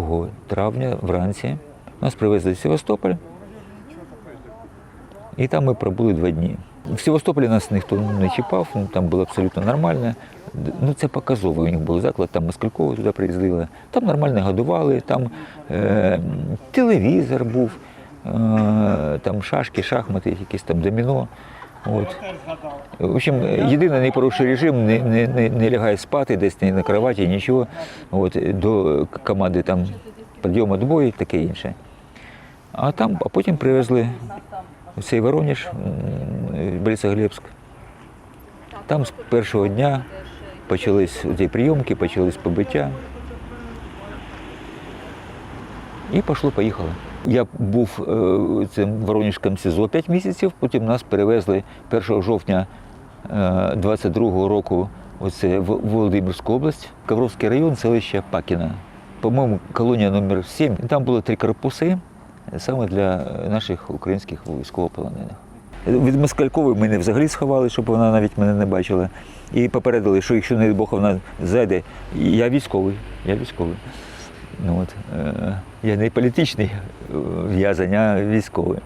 2 травня вранці нас привезли в Севастополь, і там ми пробули два дні. В Севастополі нас ніхто не чіпав, ну, там було абсолютно нормально. Ну, це показовий у них був заклад, там Москальково туди приїздили. Там нормально годували, там е, телевізор був, е, там шашки, шахмати, якісь там доміно. От. В общем, єдине, не порушує режим, не, не, не, не лягає спати десь ні на кроваті, нічого. От, до команди там підйом відбою, таке інше. А там, а потім привезли в цей Воронеж, Борисоглебськ. Там з першого дня почались ці прийомки, почались побиття. І пішло-поїхало. Я був е, в СІЗО 5 місяців, потім нас перевезли 1 жовтня 22-го року оце в Володимирську область, Ковровський район, селище Пакіна. По-моєму, колонія номер 7. Там було три корпуси саме для наших українських військовополонених. Від Москалькової мене взагалі сховали, щоб вона навіть мене не бачила. І попередили, що якщо не Бог вона зайде, я військовий. Я військовий. От, е, я не політичний в'язань, в'язень, а військовий.